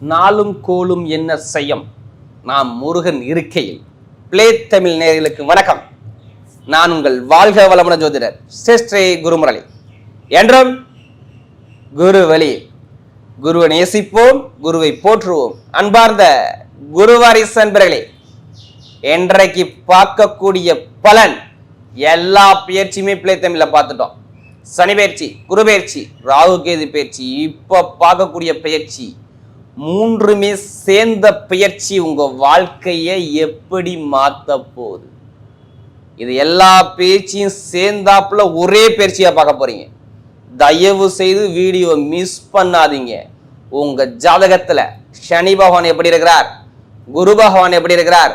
நாளும் கோலும் என்ன செய்யும்? நாம் முருகன் இருக்கையில். பிளே தமிழ் நேர்களுக்கு வணக்கம். நான் உங்கள் வாழ்க வளமுன ஜோதிடர் சிஸ்ரே குருமுரளி. என்றும் குரு வழி குருவை நேசிப்போம் குருவை போற்றுவோம். அன்பார்ந்த குருவாரிசு அன்பர்களே பார்க்கக்கூடிய பலன் எல்லா பயிற்சியுமே பிள்ளை தமிழில் பார்த்துட்டோம். சனி பயிற்சி குரு பயிற்சி ராகு கேது பயிற்சி இப்போ பார்க்கக்கூடிய பயிற்சி மூன்றுமே சேர்ந்த பயிற்சி உங்க வாழ்க்கையை எப்படி மாத்த போகுது? இது எல்லா பேச்சையும் சேர்ந்தாப்புல ஒரே பயிற்சியா பார்க்க போறீங்க. தயவு செய்து வீடியோ மிஸ் பண்ணாதீங்க. உங்க ஜாதகத்துல சனி பகவான் எப்படி இருக்கிறார்? குரு பகவான் எப்படி இருக்கிறார்?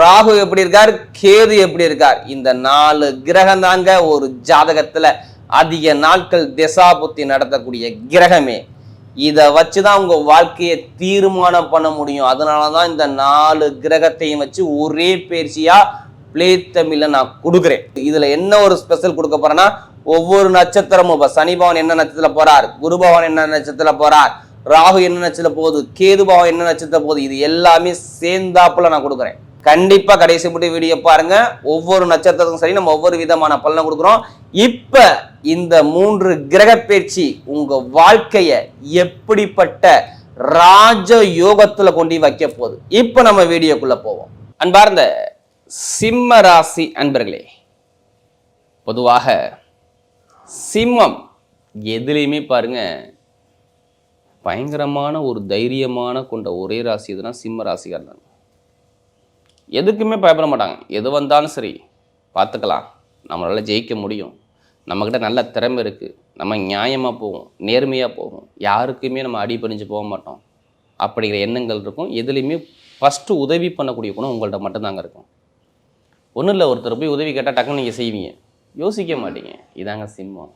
ராகு எப்படி இருக்கார்? கேது எப்படி இருக்கார்? இந்த நாலு கிரகம் தாங்க ஒரு ஜாதகத்துல அதிக நாட்கள் திசாபுத்தி நடத்தக்கூடிய கிரகமே. இதை வச்சு தான் உங்கள் வாழ்க்கையை தீர்மானம் பண்ண முடியும். அதனால தான் இந்த நாலு கிரகத்தையும் வச்சு ஒரே பயிற்சியா பிளே தமிழில் நான் கொடுக்குறேன். இதில் என்ன ஒரு ஸ்பெஷல் கொடுக்க போகிறேன்னா ஒவ்வொரு நட்சத்திரமும் இப்போ சனி என்ன நட்சத்திரத்தில் போகிறார் குரு பவன் என்ன நட்சத்திரத்தில் போகிறார் ராகு என்ன நட்சத்திரம் போகுது? கேது பவன் என்ன நட்சத்திரம் போகுது? இது எல்லாமே சேர்ந்தாப்புல நான் கொடுக்குறேன். கண்டிப்பாக கடைசி முடி வீடியோ பாருங்க. ஒவ்வொரு நட்சத்திரத்துக்கும் சரி நம்ம ஒவ்வொரு விதமான பலனை கொடுக்குறோம். இப்போ இந்த மூன்று கிரக பேச்சு உங்கள் வாழ்க்கையை எப்படிப்பட்ட ராஜ யோகத்தில் கொண்டு வைக்க போகுது. இப்போ நம்ம வீடியோக்குள்ளே போவோம். அன்பார்ந்த சிம்ம ராசி அன்பர்களே பொதுவாக சிம்மம் எதுலேயுமே பாருங்க பயங்கரமான ஒரு தைரியமான கொண்ட ஒரே ராசி எதுனா சிம்ம ராசிக்காரர் தான் எதுக்குமே பயப்பட மாட்டாங்க. எது வந்தாலும் சரி பார்த்துக்கலாம். நம்மளால் ஜெயிக்க முடியும். நம்மக்கிட்ட நல்ல திறமை இருக்குது நம்ம நியாயமாக போவோம். நேர்மையாக போவோம். யாருக்குமே நம்ம அடி பணிஞ்சு போக மாட்டோம். அப்படிங்கிற எண்ணங்கள் இருக்கும். எதுலேயுமே ஃபஸ்ட்டு உதவி பண்ணக்கூடிய குணம் உங்கள்கிட்ட மட்டும்தாங்க இருக்கும். ஒன்றும் இல்லை ஒருத்தர் போய் உதவி கேட்டால் டக்குன்னு நீங்கள் செய்வீங்க. யோசிக்க மாட்டீங்க. இதாங்க சிம்மம்.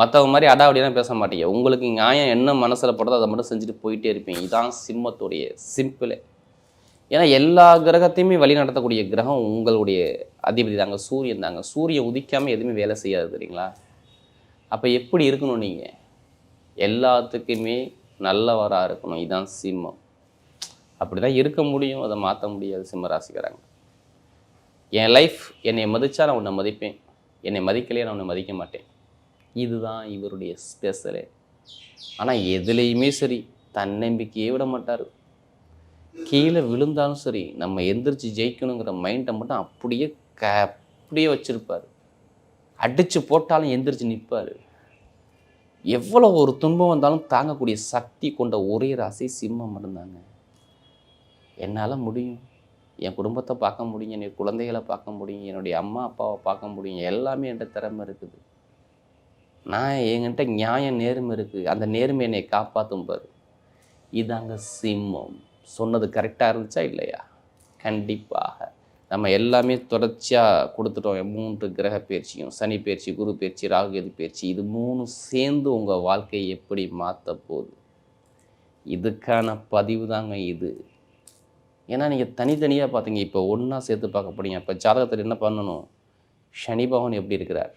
மற்றவங்க மாதிரி அடாவடியெல்லாம் பேச மாட்டீங்க. உங்களுக்கு நியாயம் என்ன மனசில் படுதோ அதை மட்டும் செஞ்சுட்டு போயிட்டே இருப்பீங்க. இதான் சிம்மத்துடைய சிம்பிளே. ஏன்னா எல்லா கிரகத்தையுமே வழி நடத்தக்கூடிய கிரகம் உங்களுடைய அதிபதி தாங்க சூரியன் தாங்க. சூரியன் உதிக்காமல் எதுவுமே வேலை செய்யாது தெரியுங்களா? அப்போ எப்படி இருக்கணும் நீங்கள் எல்லாத்துக்குமே நல்லவராக இருக்கணும். இதுதான் சிம்மம். அப்படி தான் இருக்க முடியும். அதை மாற்ற முடியாது சிம்ம ராசிக்காரங்க. என் லைஃப் என்னை மதித்தா நான் உன்னை மதிப்பேன். என்னை மதிக்கலையே நான் உன்னை மதிக்க மாட்டேன். இதுதான் இவருடைய ஸ்பெஷலே ஆனால் எதுலேயுமே சரி தன்னம்பிக்கையே விட மாட்டார். கீழே விழுந்தாலும் சரி நம்ம எந்திரிச்சு ஜெயிக்கணுங்கிற மைண்டை மட்டும் அப்படியே க அப்படியே வச்சுருப்பார். அடித்து போட்டாலும் எந்திரிச்சு நிற்பார் எவ்வளோ ஒரு துன்பம் வந்தாலும் தாங்கக்கூடிய சக்தி கொண்ட ஒரே ராசி சிம்மம் மட்டும்தாங்க. என்னால் முடியும். என் குடும்பத்தை பார்க்க முடியும் என் குழந்தைகளை பார்க்க முடியும் என்னுடைய அம்மா அப்பாவை பார்க்க முடியும். எல்லாமே என்கிட்ட திறமை இருக்குது. நான் என்கிட்ட நியாயம் நேர்மை இருக்குது அந்த நேர்மை என்னை காப்பாற்றும் பாரு. இதாங்க சிம்மம். சொன்னது கரெக்டாக இருந்துச்சா இல்லையா? கண்டிப்பாக. நம்ம எல்லாமே தொடர்ச்சியாக கொடுத்துட்டோம். மூன்று கிரக பயிற்சியும் சனி பயிற்சி குரு பயிற்சி ராகுகேது பயிற்சி இது மூணும் சேர்ந்து உங்கள் வாழ்க்கையை எப்படி மாற்ற போகுது? இதுக்கான பதிவு தாங்க இது. ஏன்னா நீங்கள் தனித்தனியாக பார்த்தீங்க இப்போ ஒன்றா சேர்த்து பார்க்க போறீங்க. இப்போ ஜாதகத்தில் என்ன பண்ணணும்? சனி பகவான் எப்படி இருக்கிறார்?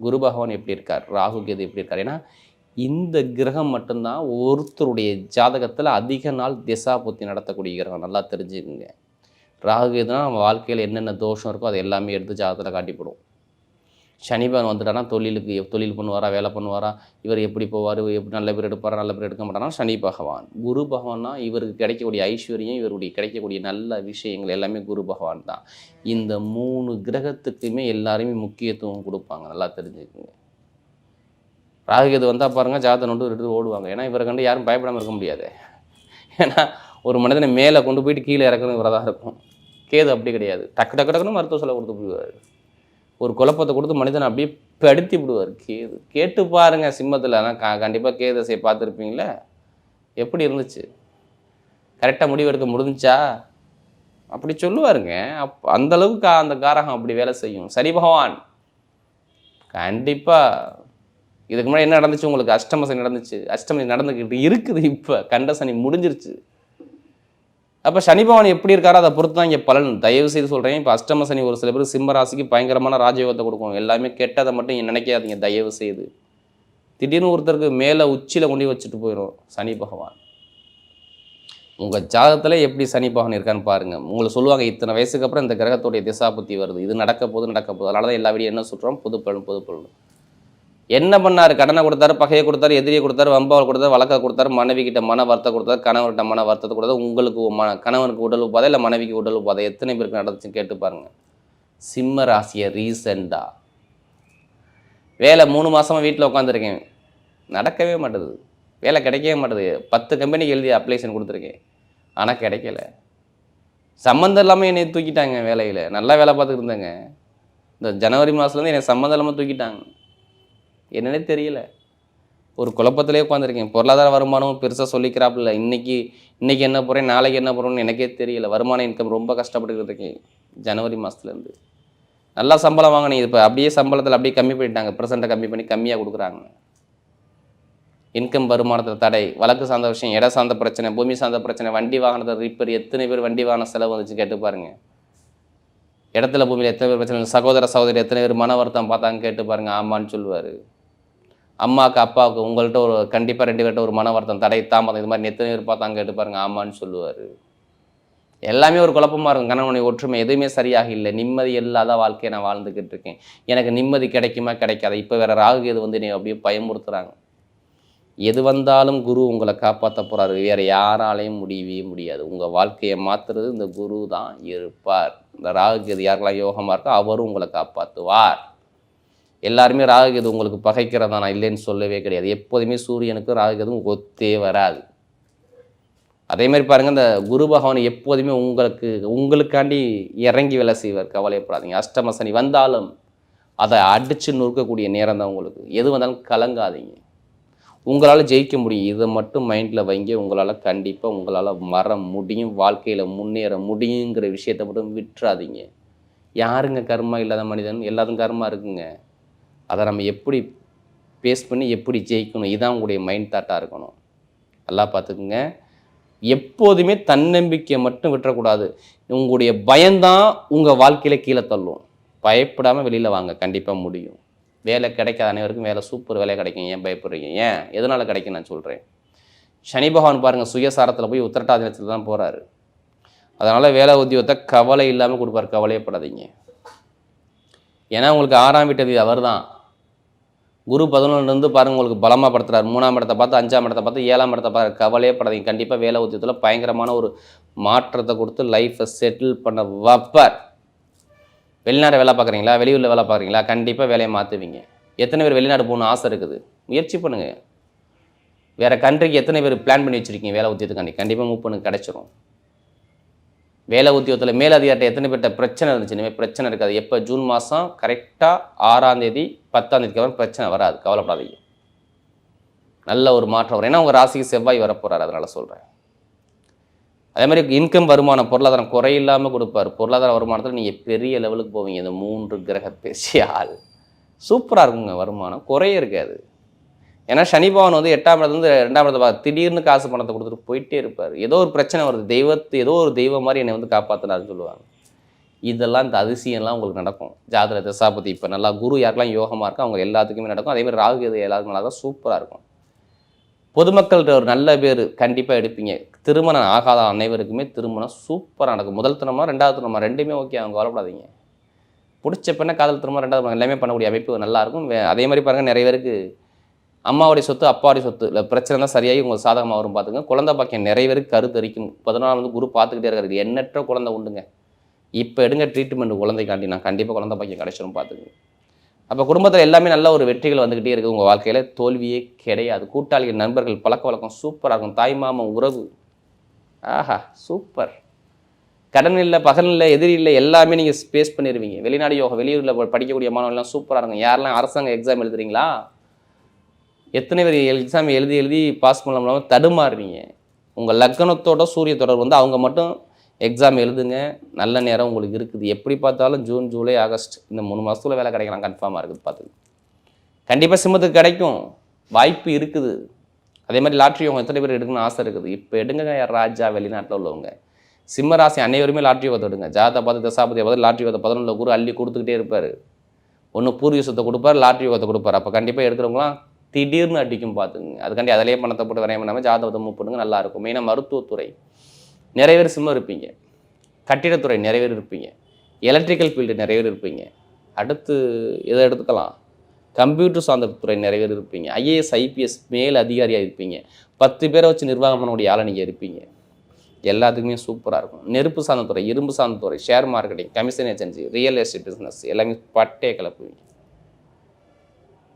குரு பகவான் எப்படி இருக்கார்? ராகு கேது எப்படி இருக்கார்? ஏன்னா இந்த கிரகம் மட்டும்தான் ஒருத்தருடைய ஜாதகத்தில் அதிக நாள் திசாபுத்தி நடத்தக்கூடிய கிரகம். நல்லா தெரிஞ்சுக்குங்க. ராகு எதுனா நம்ம வாழ்க்கையில் என்னென்ன தோஷம் இருக்கோ அதை எல்லாமே எடுத்து ஜாதகத்தில் காட்டிப்படும். சனி பகவான் வந்துட்டானா தொழிலுக்கு தொழில் பண்ணுவாரா வேலை பண்ணுவாரா இவர் எப்படி போவார் எப்படி நல்ல பேர் எடுப்பாரா நல்ல பேர் எடுக்க மாட்டானா சனி பகவான். குரு பகவான்னா இவருக்கு கிடைக்கக்கூடிய ஐஸ்வர்யம் இவருடைய கிடைக்கக்கூடிய நல்ல விஷயங்கள் எல்லாமே குரு பகவான் தான். இந்த மூணு கிரகத்துக்குமே எல்லாருமே முக்கியத்துவம் கொடுப்பாங்க. நல்லா தெரிஞ்சுக்குங்க. ராகுகேது வந்தால் பாருங்க ஜாதகம் நோட்டு எடுத்து ஓடுவாங்க. ஏன்னா இவரை கண்டு யாரும் பயப்படாமல் இருக்க முடியாது. ஏன்னா ஒரு மனிதனை மேலே கொண்டு போயிட்டு கீழே இறக்கணும் இவராக தான் இருக்கும். கேது அப்படி கிடையாது. டக்கு டக்கு டக்குன்னு மருத்துவ செலவு கொடுத்து போடுவார் ஒரு குழப்பத்தை கொடுத்து மனிதனை அப்படியே படுத்தி விடுவார் கேது. கேட்டு பாருங்கள் சிம்மத்தில். ஆனால் க கண்டிப்பாக கேதசையை பார்த்துருப்பீங்களே? எப்படி இருந்துச்சு? கரெக்டாக முடிவெடுக்க முடிஞ்சுச்சா அப்படி சொல்லுவாருங்க. அப் அந்தளவுக்கு அந்த காரகம் அப்படி வேலை செய்யும். சரி பகவான். கண்டிப்பாக இதுக்கு முன்னாடி என்ன நடந்துச்சு? உங்களுக்கு அஷ்டமசனி நடந்துச்சு. அஷ்டமசனி நடந்துக்கிட்டு இருக்குது இப்போ. கண்ட சனி முடிஞ்சிருச்சு. அப்போ சனி பகவான் எப்படி இருக்காரோ அதை பொறுத்து தான் இங்கே பலன். தயவு செய்து சொல்கிறேன் இப்போ அஷ்டம சனி ஒரு சில பேர் சிம்ம ராசிக்கு பயங்கரமான ராஜயோகத்தை கொடுக்கும். எல்லாமே கெட்டதை மட்டும் நினைக்காதீங்க தயவு செய்து. திடீர்னு ஒருத்தருக்கு மேலே உச்சியில் கொண்டு வச்சுட்டு போயிடும் சனி பகவான். உங்கள் ஜாதகத்தில் எப்படி சனி பகவான் இருக்கான்னு பாருங்கள் உங்களை சொல்லுவாங்க இத்தனை வயசுக்கு அப்புறம் இந்த கிரகத்துடைய திசா புத்தி வருது. இது நடக்க போது நடக்க போகுது. அதனால தான் எல்லா வீடியோ என்ன சொல்கிறோம் புது பலன் புது பலன் என்ன பண்ணார்? கடனை கொடுத்தாரு பகையை கொடுத்தாரு எதிரியை கொடுத்தாரு வம்பாவல் கொடுத்தாரு வழக்கை கொடுத்தாரு மனைவி கிட்ட மன வருத்தம் கொடுத்தாரு கணவர்கிட்ட மன வருத்தத்தை கொடுத்தாரு உங்களுக்கு மன கணவனுக்கு உடல் உபாதை இல்லை மனைவிக்கு உடல் உபாதை? எத்தனை பேருக்கு நடந்துச்சுன்னு கேட்டு பாருங்க. சிம்ம ராசியை ரீசெண்டாக வேலை மூணு மாதமாக வீட்டில் உட்காந்துருக்கேன் நடக்கவே மாட்டேது. வேலை கிடைக்கவே மாட்டேது. பத்து கம்பெனிக்கு எழுதி அப்ளிகேஷன் கொடுத்துருக்கேன். ஆனால் கிடைக்கல. சம்மந்தம் இல்லாமல் என்னை தூக்கிட்டாங்க வேலையில். நல்லா வேலை பார்த்துக்கிட்டு இருந்தேங்க. இந்த ஜனவரி மாதத்துலேருந்து என்னை சம்மந்தம் இல்லாமல் தூக்கிட்டாங்க. என்னன்னே தெரியல. ஒரு குழப்பத்திலே உட்காந்துருக்கேன் பொருளாதார வருமானம் பெருசாக சொல்லிக்கிறாப்புல. இன்னைக்கு இன்னைக்கு என்ன போகிறேன் நாளைக்கு என்ன போகிறோம்னு எனக்கே தெரியல. வருமான இன்கம் ரொம்ப கஷ்டப்பட்டுக்கிட்டு இருக்கேன். ஜனவரி மாதத்துலேருந்து நல்லா சம்பளம் வாங்கினேன். இப்போ அப்படியே சம்பளத்தில் அப்படியே கம்மி பண்ணிட்டாங்க. ப்ரெசென்ட்டை கம்மி பண்ணி கம்மியாக கொடுக்குறாங்க. இன்கம் வருமானத்தில் தடை. வழக்கு சார்ந்த விஷயம் இட சார்ந்த பிரச்சனை பூமி சார்ந்த பிரச்சனை வண்டி வாகனத்தை ரிப்பேர் எத்தனை பேர் வண்டி வாகன செலவு வந்துச்சு கேட்டு பாருங்க. இடத்துல பூமியில் எத்தனை பேர் பிரச்சனை சகோதர சகோதரி எத்தனை பேர் மன வருத்தம் பார்த்தாங்க கேட்டு பாருங்க. ஆமான்னு சொல்லுவார். அம்மாவுக்கு அப்பாவுக்கு உங்கள்கிட்ட ஒரு கண்டிப்பாக ரெண்டு பேர்கிட்ட ஒரு மன வருத்தம் தடை தாமதம் இது மாதிரி எத்தனை பேர் பார்த்தாங்க கேட்டு பாருங்க ஆமான்னு சொல்லுவார். எல்லாமே ஒரு குழப்பமா இருக்கும். கணவனை ஒற்றுமை எதுவுமே சரியாக இல்லை. நிம்மதி இல்லாத வாழ்க்கையை நான் வாழ்ந்துக்கிட்டு இருக்கேன். எனக்கு நிம்மதி கிடைக்குமா கிடைக்காது? இப்போ வேறு ராகு இது வந்து நீ அப்படியே பயமுறுத்துகிறாங்க எது வந்தாலும் குரு உங்களை காப்பாற்ற போகிறாரு வேறு யாராலையும் முடியவே முடியாது. உங்கள் வாழ்க்கையை மாத்துறது இந்த குரு தான் இருப்பார். இந்த ராகு இது யாரெல்லாம் யோகமாக இருக்கோ அவரும் உங்களை காப்பாற்றுவார் எல்லாருமே ராகுகேது உங்களுக்கு பகைக்கிறதா நான் இல்லைன்னு சொல்லவே கிடையாது. எப்போதுமே சூரியனுக்கு ராகுகேதும் ஒத்தே வராது. அதே மாதிரி பாருங்க இந்த குரு பகவான் எப்போதுமே உங்களுக்கு உங்களுக்காண்டி இறங்கி வேலை செய்வார். கவலைப்படாதீங்க. அஷ்டம சனி வந்தாலும் அதை அடித்து நொறுக்கக்கூடிய நேரம் தான் உங்களுக்கு. எது வந்தாலும் கலங்காதீங்க. உங்களால் ஜெயிக்க முடியும். இதை மட்டும் மைண்டில் வைங்க. உங்களால் கண்டிப்பாக உங்களால் வர முடியும். வாழ்க்கையில் முன்னேற முடியுங்கிற விஷயத்தை மட்டும் விட்டுறாதீங்க. யாருங்க கர்மா இல்லாத மனிதன்? எல்லாரும் கர்மா இருக்குங்க. அதை நம்ம எப்படி பேஸ் பண்ணி எப்படி ஜெயிக்கணும் இதான் உங்களுடைய மைண்ட் தாட்டாக இருக்கணும். நல்லா பார்த்துக்குங்க. எப்போதுமே தன்னம்பிக்கையை மட்டும் விட்டுறக்கூடாது. உங்களுடைய பயம்தான் உங்கள் வாழ்க்கையில் கீழே தள்ளும். பயப்படாமல் வெளியில் வாங்க கண்டிப்பாக முடியும். வேலை கிடைக்காத அனைவருக்கும் வேலை சூப்பர் வேலை கிடைக்கும். ஏன் பயப்படுறீங்க? ஏன்? எதனால் கிடைக்கும் நான் சொல்கிறேன் சனி பகவான் பாருங்கள் சுயசாரத்தில் போய் உத்திரட்டாதினத்தில் தான் போகிறாரு அதனால் வேலை உத்தியோகத்தை கவலை இல்லாமல் கொடுப்பார். கவலையப்படாதீங்க ஏன்னா உங்களுக்கு ஆறாம் வீட்டது அவர் தான் குரு பதினொன்றுலேருந்து பாருங்கள் உங்களுக்கு பலமாக படுத்துறாரு. மூணாம் இடத்தை பார்த்து அஞ்சாம் இடத்தை பார்த்து ஏழாம் இடத்தை பார்த்து கவலையே படாதீங்க. கண்டிப்பாக வேலை உத்தியத்தில் பயங்கரமான ஒரு மாற்றத்தை கொடுத்து லைஃப்பை செட்டில் பண்ண வைப்பார். வெளிநாடு வேலை பார்க்குறீங்களா? வெளியூரில் வேலை பார்க்குறீங்களா? கண்டிப்பாக வேலையை மாற்றுவீங்க எத்தனை பேர் வெளிநாடு போகணும்னு ஆசை இருக்குது? முயற்சி பண்ணுங்கள் வேறு கண்ட்ரிக்கு எத்தனை பேர் பிளான் பண்ணி வச்சுருக்கீங்க வேலை உத்தியத்துக்காண்டி கண்டிப்பாக மூவ் பண்ணு கிடச்சிரும். வேலை உத்தியோகத்தில் மேலதிகாரிட்ட எத்தனை பேர்ட்ட பிரச்சனை இருந்துச்சு? இனிமேல் பிரச்சனை இருக்காது. எப்போ? ஜூன் மாதம் கரெக்டாக ஆறாம் தேதி பத்தாம் தேதிக்கு அப்புறம் பிரச்சனை வராது. கவலைப்படாதீங்க. நல்ல ஒரு மாற்றம் வரும். ஏன்னா உங்கள் ராசிக்கு செவ்வாய் வரப்போகிறார் அதனால் சொல்கிறேன் அதே மாதிரி இன்கம் வருமானம் பொருளாதாரம் குறையில்லாமல் கொடுப்பார். பொருளாதார வருமானத்தில் நீங்கள் பெரிய லெவலுக்கு போவீங்க. இந்த மூன்று கிரக பேசியால். சூப்பராக இருக்குங்க வருமானம். குறைய இருக்காது. ஏன்னா சனி பகவான் வந்து எட்டாம் இடத்துலேருந்து ரெண்டாம் இடத்தை பார்த்து திடீர்னு காசு பணத்தை கொடுத்துட்டு போயிட்டே இருப்பார். ஏதோ ஒரு பிரச்சனை வருது. தெய்வத்து ஏதோ ஒரு தெய்வம் மாதிரி என்னை வந்து காப்பாற்றினாருன்னு சொல்லுவாங்க. இதெல்லாம் இந்த அதிசயம்லாம் உங்களுக்கு நடக்கும். ஜாதக தசாபதி இப்போ நல்லா குரு யாருக்கெல்லாம் யோகமாக இருக்கோ அவங்க எல்லாத்துக்குமே நடக்கும். அதேமாதிரி ராகு எது எல்லாருக்கும் நல்லா சூப்பராக இருக்கும். பொதுமக்கள்கிட்ட ஒரு நல்ல பேர் கண்டிப்பாக எடுப்பீங்க. திருமணம் ஆகாத அனைவருக்குமே திருமணம் சூப்பராக நடக்கும். முதல் திருமணம் ரெண்டாவது திருமணம் ரெண்டுமே ஓகே அவங்க கவலைப்படாதீங்க. பிடிச்ச பெண்ணை காதல் திருமணம் ரெண்டாவது எல்லாமே பண்ணக்கூடிய அமைப்பு நல்லா இருக்கும். வே- அதே மாதிரி பாருங்கள் நிறைய பேருக்கு அம்மாவுடைய சொத்து அப்பாவுடைய சொத்து இல்லை பிரச்சனை தான் சரியாகி உங்களுக்கு சாதகமாக வரும் பார்த்துங்க குழந்தை பாக்கியம் நிறைய பேருக்கு கருத்தரிக்கும் பதினாலு வந்து குரு பார்த்துக்கிட்டே இருக்காரு. எண்ணற்ற குழந்தை உண்டுங்க. இப்போ எடுங்க ட்ரீட்மெண்ட் குழந்தைக்காண்டி. நான் கண்டிப்பாக குழந்தை பாக்கியம் கிடைச்சிரும் பார்த்துங்க அப்போ குடும்பத்தில் எல்லாமே நல்ல ஒரு வெற்றிகள் வந்துக்கிட்டே இருக்குது உங்கள் வாழ்க்கையில். தோல்வியே கிடையாது. கூட்டாளிகள் நண்பர்கள் பழக்க வழக்கம் சூப்பராக இருக்கும் தாய் மாமன் உறவு. ஆஹா சூப்பர் கடன் இல்லை பகல் இல்லை எதிரி இல்லை எல்லாமே நீங்கள் ஸ்பேஸ் பண்ணிடுவீங்க வெளிநாடு யோகா வெளியூரில் படிக்கக்கூடிய மாணவர்கள்லாம் சூப்பராக இருக்கும் யாரெல்லாம் அரசாங்க எக்ஸாம் எழுதுறீங்களா? எத்தனை பேர் எக்ஸாம் எழுதி எழுதி பாஸ் பண்ண முடியாமல் தடுமாறுவீங்க உங்கள் லக்னத்தோட சூரிய தொடர்பு வந்து அவங்க மட்டும் எக்ஸாம் எழுதுங்க நல்ல நேரம் உங்களுக்கு இருக்குது. எப்படி பார்த்தாலும் ஜூன் ஜூலை ஆகஸ்ட் இந்த மூணு மாதத்துல வேலை கிடைக்கலாம் கன்ஃபார்மாக இருக்குது பார்த்து கண்டிப்பாக சிம்மத்துக்கு கிடைக்கும். வாய்ப்பு இருக்குது. அதே மாதிரி லாட்ரி அவங்க எத்தனை பேர் எடுக்கணும்னு ஆசை இருக்குது. இப்போ எடுங்க யார் ராஜா வெளிநாட்டில் உள்ளவங்க. சிம்ம ராசி அனைவருமே லாட்ரி யோகத்தை எடுங்க ஜாதா பார்த்து தசாபதி பார்த்து லாட்ரி யோகத்தை பதினொன்றில் குரு அள்ளி கொடுத்துக்கிட்டே இருப்பார். ஒன்று பூர்வீசத்தை கொடுப்பார் லாட்ரி யோகத்தை கொடுப்பார். அப்போ கண்டிப்பாக எடுக்கிறவங்களாம் திடீர்னு அடிக்கும் பார்த்துங்க அதுக்காண்டி அதிலே பணத்தை போட்டு வரைய பண்ணாமல் ஜாதகத்தை மூவ் பண்ணுங்க மெயினாக மருத்துவத்துறை. நிறைய பேர் சிம்மம் இருப்பீங்க. கட்டிடத்துறை நிறைய பேர் இருப்பீங்க. எலக்ட்ரிக்கல் ஃபீல்டு நிறைய பேர் இருப்பீங்க. அடுத்து இதை எடுத்துக்கலாம்? கம்ப்யூட்டர் சார்ந்த துறை நிறைய பேர் இருப்பீங்க. ஐஏஎஸ் ஐபிஎஸ் மேல் அதிகாரியாக இருப்பீங்க. பத்து பேரை வச்சு நிர்வாகம் பண்ணக்கூடிய ஆளை நீங்கள் இருப்பீங்க. எல்லாத்துக்குமே சூப்பராக இருக்கும். நெருப்பு சார்ந்த துறை இரும்பு சார்ந்த துறை share marketing commission agency real estate business எல்லாமே பட்டே கிளப்புவீங்க.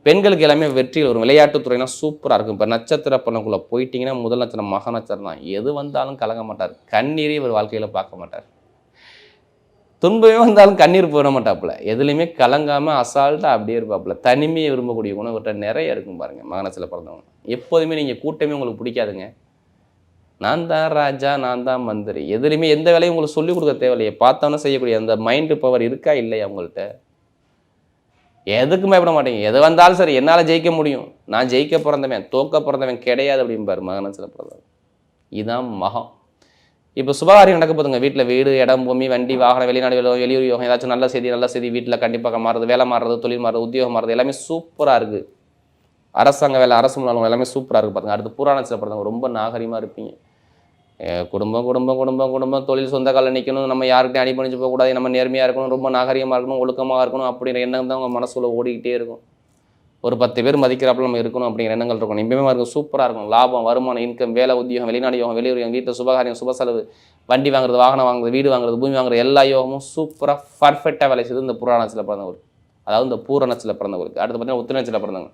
பெண்களுக்கு எல்லாமே வெற்றிகள் வரும். விளையாட்டுத் துறைனா சூப்பராக இருக்கும். இப்போ நட்சத்திர பலனுக்குள்ளே போயிட்டீங்கன்னா முதல் நட்சத்திரம் மக நட்சத்திரம் தான். எது வந்தாலும் கலங்க மாட்டார். கண்ணீரே இவர் வாழ்க்கையில் பார்க்க மாட்டார். துன்பமே வந்தாலும் கண்ணீர் போட மாட்டாப்புல. எதுலேயுமே கலங்காமல் அசால்ட்டாக அப்படியே இருப்பாப்புல. தனிமையை விரும்பக்கூடிய உணவுகிட்ட நிறைய இருக்கும் பாருங்கள் மகனத்தில் பிறந்தவங்க எப்போதுமே நீங்கள் கூட்டமே உங்களுக்கு பிடிக்காதுங்க. நான் தான் ராஜா நான் தான் மந்திரி. எதுலேயுமே எந்த வேலையும் உங்களுக்கு சொல்லிக் கொடுக்க தேவையில்லையே. பார்த்தோன்னே செய்யக்கூடிய அந்த மைண்டு பவர் இருக்கா இல்லையா உங்கள்கிட்ட? எதுக்கும் பயப்பட மாட்டேங்க. எது வந்தாலும் சரி என்னால் ஜெயிக்க முடியும். நான் ஜெயிக்க பிறந்தவன் தோக்க பிறந்தவன் கிடையாது அப்படிம்பார் சில பிறந்தவன் இதுதான் மகம் இப்போ சுபகாரியம் நடக்க போதுங்க வீட்டில் வீடு இடம் பூமி வண்டி வாகனம் வெளிநாடு வெளி- வெளியூர் யோகம் ஏதாச்சும் நல்ல செய்தி நல்ல செய்தி வீட்டில் கண்டிப்பாக மாறுறது வேலை மாறுறது தொழில் மாறுறது உத்தியோகம் மாறுறது எல்லாமே சூப்பராக இருக்குது அரசாங்க வேலை அரசு முன்னாள் எல்லாமே சூப்பராக இருக்குது பாருங்கள் அடுத்து புராணத்தில் பிறந்தவங்க ரொம்ப நாகரிகமாக இருப்பீங்க. குடும்பம் குடும்பம் குடும்பம் குடும்பம் தொழில் சொந்த காலில் நிற்கணும் நம்ம யாருக்கிட்டையும் அடிபணிஞ்சு போகக்கூடாது நம்ம நேர்மையாக இருக்கணும் ரொம்ப நாகரிகமாக இருக்கணும் ஒழுக்கமாக இருக்கணும் அப்படிங்கிற எண்ணம் தான் உங்கள் மனசுல ஓடிக்கிட்டே இருக்கும். ஒரு பத்து பேர் மதிக்கிறாப்புல நம்ம இருக்கணும் அப்படிங்கிற எண்ணங்கள் இருக்கும் இனிமே இருக்கும் சூப்பராக இருக்கும் லாபம் வருமானம் இன்கம் வேலை உத்தியோகம் வெளிநாடு யோகம் வெளியூர் வீட்டில் சுபகாரியம் சுப செலவு வண்டி வாங்குறது வாகனம் வாங்குறது வீடு வாங்குறது பூமி வாங்குறது எல்லா யோகமும் சூப்பராக பர்ஃபெக்டாக வேலை செய்து இந்த புராணத்தில் பிறந்தவர் அதாவது இந்த பூரணத்தில் பிறந்தவருக்கு அடுத்து பார்த்தீங்கன்னா உத்திரத்தில் பிறந்தவங்க.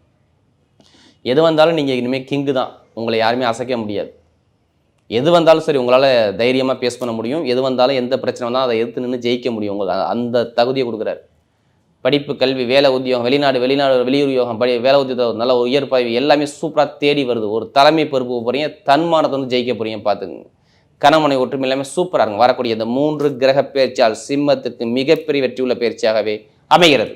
எது வந்தாலும் நீங்கள் இனிமேல் கிங்கு தான். உங்களை யாருமே அசைக்க முடியாது. எது வந்தாலும் சரி உங்களால் தைரியமாக பேஸ் பண்ண முடியும். எது வந்தாலும் எந்த பிரச்சனை வந்தாலும் அதை எதிர்த்து நின்று ஜெயிக்க முடியும். உங்களுக்கு அந்த தகுதியை கொடுக்குறாரு. படிப்பு கல்வி வேலை உத்தியோகம் வெளிநாடு வெளிநாடு வெளியூர் யோகம் படி வேலை உத்தியோகம் நல்ல உயர் பதவி எல்லாமே சூப்பராக தேடி வருது. ஒரு தலைமை பொறுப்பு போகிறீங்க தன்மானத்தை வந்து ஜெயிக்க போகிறீங்க பார்த்துங்க கணவனை ஒற்றுமை எல்லாமே சூப்பராக இருக்கும் வரக்கூடிய இந்த மூன்று கிரக பயிற்சியால் சிம்மத்துக்கு மிகப்பெரிய வெற்றியுள்ள பயிற்சியாகவே அமைகிறது.